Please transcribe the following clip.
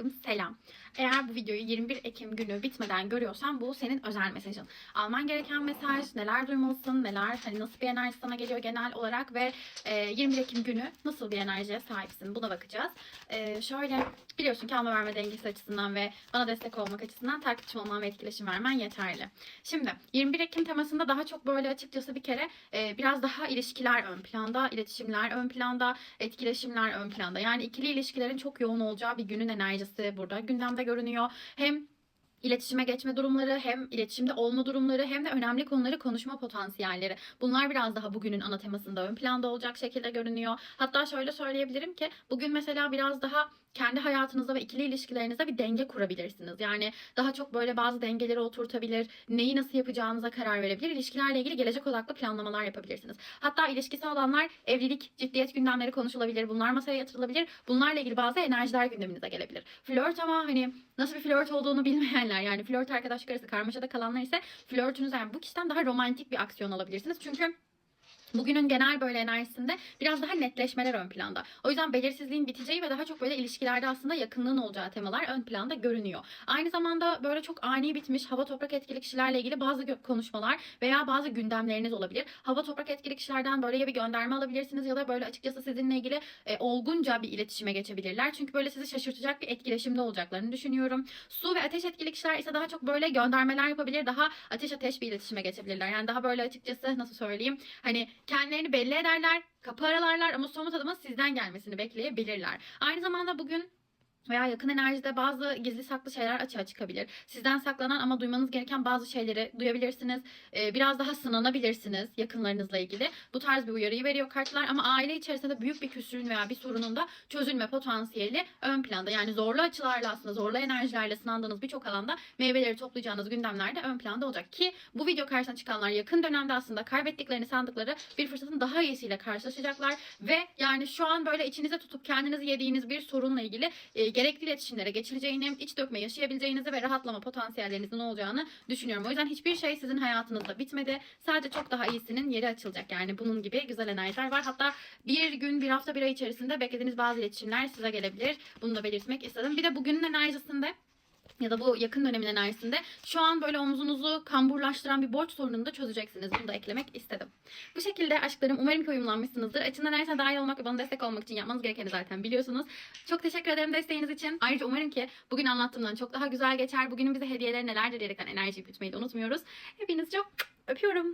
aşkım selam. Eğer bu videoyu 21 Ekim günü bitmeden görüyorsan bu senin özel mesajın. Alman gereken mesaj, neler duymalısın, neler hani nasıl bir enerji sana geliyor genel olarak ve e, 21 Ekim günü nasıl bir enerjiye sahipsin buna bakacağız. E, şöyle biliyorsun ki alma verme dengesi açısından ve bana destek olmak açısından takipçim olman ve etkileşim vermen yeterli. Şimdi 21 Ekim temasında daha çok böyle açıkçası bir kere e, biraz daha ilişkiler ön planda, iletişimler ön planda, etkileşimler ön planda. Yani ikili ilişkilerin çok yoğun olacağı bir günün enerjisi burada gündemde görünüyor. Hem iletişime geçme durumları hem iletişimde olma durumları hem de önemli konuları konuşma potansiyelleri. Bunlar biraz daha bugünün ana temasında ön planda olacak şekilde görünüyor. Hatta şöyle söyleyebilirim ki bugün mesela biraz daha kendi hayatınızda ve ikili ilişkilerinizde bir denge kurabilirsiniz. Yani daha çok böyle bazı dengeleri oturtabilir, neyi nasıl yapacağınıza karar verebilir. İlişkilerle ilgili gelecek odaklı planlamalar yapabilirsiniz. Hatta ilişkisi olanlar evlilik, ciddiyet gündemleri konuşulabilir. Bunlar masaya yatırılabilir. Bunlarla ilgili bazı enerjiler gündeminize gelebilir. Flört ama hani nasıl bir flört olduğunu bilmeyenler yani flört arkadaşlık arası karmaşada kalanlar ise flörtünüz yani bu kişiden daha romantik bir aksiyon alabilirsiniz. Çünkü Bugünün genel böyle enerjisinde biraz daha netleşmeler ön planda. O yüzden belirsizliğin biteceği ve daha çok böyle ilişkilerde aslında yakınlığın olacağı temalar ön planda görünüyor. Aynı zamanda böyle çok ani bitmiş hava toprak etkili kişilerle ilgili bazı konuşmalar veya bazı gündemleriniz olabilir. Hava toprak etkili kişilerden böyle ya bir gönderme alabilirsiniz ya da böyle açıkçası sizinle ilgili e, olgunca bir iletişime geçebilirler. Çünkü böyle sizi şaşırtacak bir etkileşimde olacaklarını düşünüyorum. Su ve ateş etkili kişiler ise daha çok böyle göndermeler yapabilir. Daha ateş ateş bir iletişime geçebilirler. Yani daha böyle açıkçası nasıl söyleyeyim hani kendilerini belli ederler, kapı aralarlar ama somut adımın sizden gelmesini bekleyebilirler. Aynı zamanda bugün veya yakın enerjide bazı gizli saklı şeyler açığa çıkabilir. Sizden saklanan ama duymanız gereken bazı şeyleri duyabilirsiniz. Ee, biraz daha sınanabilirsiniz yakınlarınızla ilgili. Bu tarz bir uyarıyı veriyor kartlar ama aile içerisinde büyük bir küsürün veya bir sorunun da çözülme potansiyeli ön planda. Yani zorlu açılarla aslında zorlu enerjilerle sınandığınız birçok alanda meyveleri toplayacağınız gündemlerde ön planda olacak. Ki bu video karşısına çıkanlar yakın dönemde aslında kaybettiklerini sandıkları bir fırsatın daha iyisiyle karşılaşacaklar ve yani şu an böyle içinize tutup kendinizi yediğiniz bir sorunla ilgili e, gerekli iletişimlere geçileceğini, iç dökme yaşayabileceğinizi ve rahatlama potansiyellerinizin olacağını düşünüyorum. O yüzden hiçbir şey sizin hayatınızda bitmedi. Sadece çok daha iyisinin yeri açılacak. Yani bunun gibi güzel enerjiler var. Hatta bir gün, bir hafta, bir ay içerisinde beklediğiniz bazı iletişimler size gelebilir. Bunu da belirtmek istedim. Bir de bugünün enerjisinde ya da bu yakın dönemin enerjisinde şu an böyle omuzunuzu kamburlaştıran bir borç sorununu da çözeceksiniz. Bunu da eklemek istedim. Bu şekilde aşklarım umarım ki uyumlanmışsınızdır. Açımdan enerjisine dahil olmak ve bana destek olmak için yapmanız gerekeni zaten biliyorsunuz. Çok teşekkür ederim desteğiniz için. Ayrıca umarım ki bugün anlattığımdan çok daha güzel geçer. Bugünün bize hediyeleri nelerdir diyerekten enerjiyi büyütmeyi de unutmuyoruz. Hepinizi çok öpüyorum.